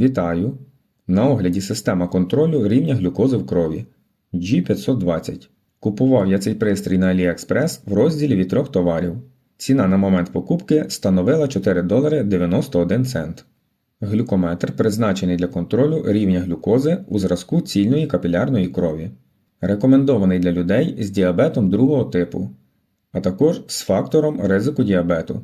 Вітаю! На огляді система контролю рівня глюкози в крові G520. Купував я цей пристрій на AliExpress в розділі від трьох товарів. Ціна на момент покупки становила 4 долари 91 цент. Глюкометр призначений для контролю рівня глюкози у зразку цільної капілярної крові. Рекомендований для людей з діабетом другого типу, а також з фактором ризику діабету.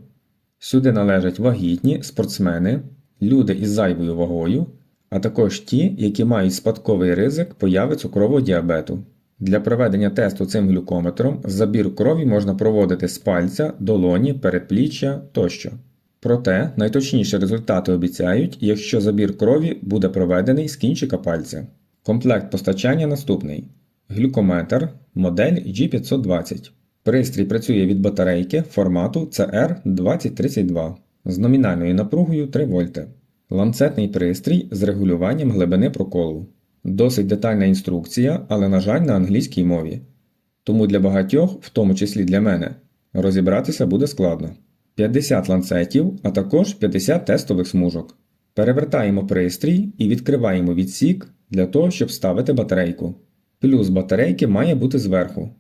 Сюди належать вагітні, спортсмени, люди із зайвою вагою, а також ті, які мають спадковий ризик появи цукрового діабету. Для проведення тесту цим глюкометром забір крові можна проводити з пальця, долоні, передпліччя тощо. Проте найточніші результати обіцяють, якщо забір крові буде проведений з кінчика пальця. Комплект постачання наступний: глюкометр, модель G520. Пристрій працює від батарейки формату CR2032 з номінальною напругою 3 вольти. Ланцетний пристрій з регулюванням глибини проколу. Досить детальна інструкція, але, на жаль, на англійській мові. Тому для багатьох, в тому числі для мене, розібратися буде складно. 50 ланцетів, а також 50 тестових смужок. Перевертаємо пристрій і відкриваємо відсік для того, щоб ставити батарейку. Плюс батарейки має бути зверху.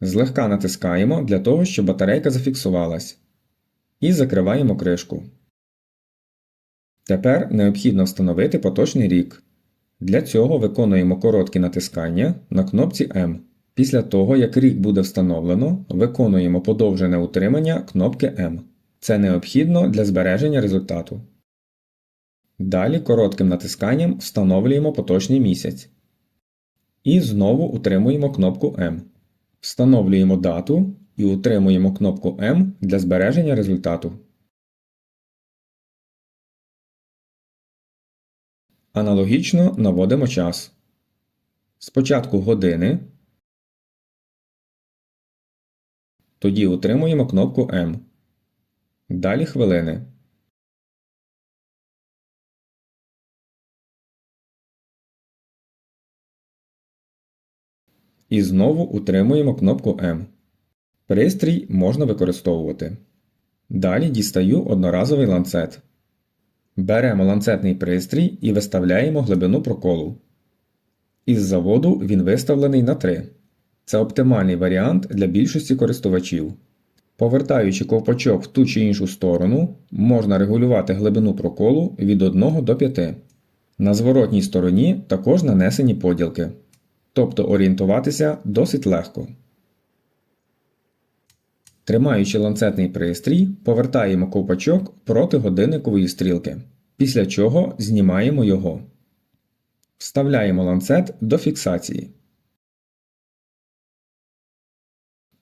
Злегка натискаємо для того, щоб батарейка зафіксувалась. І закриваємо кришку. Тепер необхідно встановити поточний рік. Для цього виконуємо короткі натискання на кнопці M. Після того, як рік буде встановлено, виконуємо подовжене утримання кнопки M. Це необхідно для збереження результату. Далі коротким натисканням встановлюємо поточний місяць. І знову утримуємо кнопку M. Встановлюємо дату і утримуємо кнопку M для збереження результату. Аналогічно наводимо час. Спочатку години. Тоді утримуємо кнопку M. Далі хвилини. І знову утримуємо кнопку M. Пристрій можна використовувати. Далі дістаю одноразовий ланцет. Беремо ланцетний пристрій і виставляємо глибину проколу. Із заводу він виставлений на 3. Це оптимальний варіант для більшості користувачів. Повертаючи ковпачок в ту чи іншу сторону, можна регулювати глибину проколу від 1 до 5. На зворотній стороні також нанесені поділки. Тобто орієнтуватися досить легко. Тримаючи ланцетний пристрій, повертаємо ковпачок проти годинникової стрілки, після чого знімаємо його. Вставляємо ланцет до фіксації.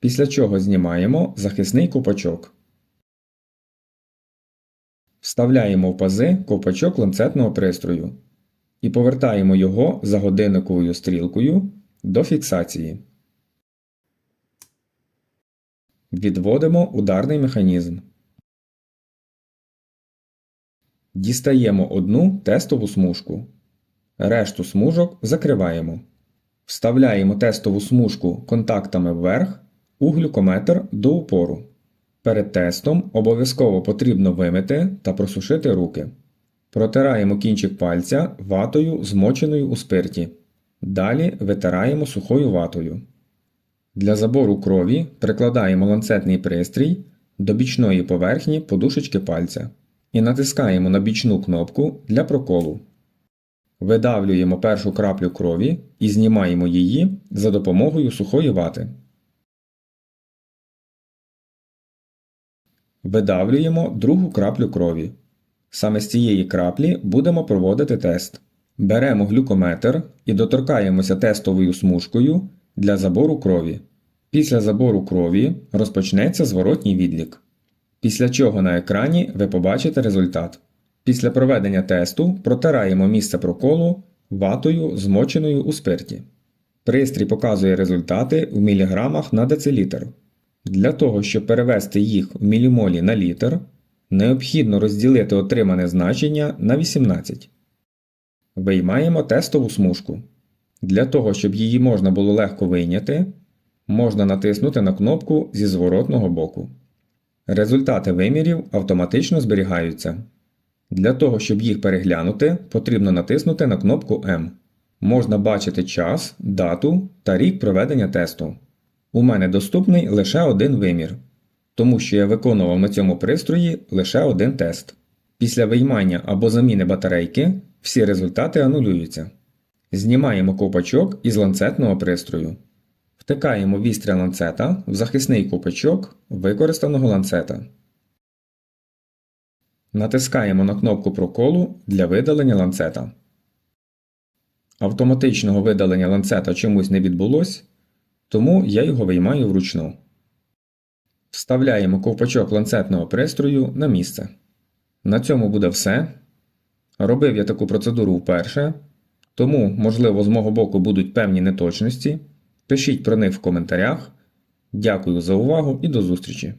Після чого знімаємо захисний ковпачок. Вставляємо в пази ковпачок ланцетного пристрою і повертаємо його за годинниковою стрілкою до фіксації. Відводимо ударний механізм. Дістаємо одну тестову смужку. Решту смужок закриваємо. Вставляємо тестову смужку контактами вверх у глюкометр до упору. Перед тестом обов'язково потрібно вимити та просушити руки. Протираємо кінчик пальця ватою, змоченою у спирті. Далі витираємо сухою ватою. Для забору крові прикладаємо ланцетний пристрій до бічної поверхні подушечки пальця і натискаємо на бічну кнопку для проколу. Видавлюємо першу краплю крові і знімаємо її за допомогою сухої вати. Видавлюємо другу краплю крові. Саме з цієї краплі будемо проводити тест. Беремо глюкометр і доторкаємося тестовою смужкою для забору крові. Після забору крові розпочнеться зворотній відлік. Після чого на екрані ви побачите результат. Після проведення тесту протираємо місце проколу ватою, змоченою у спирті. Пристрій показує результати в міліграмах на децилітр. Для того, щоб перевести їх в мілімолі на літр, необхідно розділити отримане значення на 18. Виймаємо тестову смужку. Для того, щоб її можна було легко вийняти, можна натиснути на кнопку зі зворотного боку. Результати вимірів автоматично зберігаються. Для того, щоб їх переглянути, потрібно натиснути на кнопку М. Можна бачити час, дату та рік проведення тесту. У мене доступний лише один вимір, тому що я виконував на цьому пристрої лише один тест. Після виймання або заміни батарейки всі результати анулюються. Знімаємо ковпачок із ланцетного пристрою. Втикаємо вістря ланцета в захисний ковпачок використаного ланцета. Натискаємо на кнопку проколу для видалення ланцета. Автоматичного видалення ланцета чомусь не відбулось, тому я його виймаю вручну. Вставляємо ковпачок ланцетного пристрою на місце. На цьому буде все. Робив я таку процедуру вперше, тому, можливо, з мого боку будуть певні неточності. Пишіть про них в коментарях. Дякую за увагу і до зустрічі!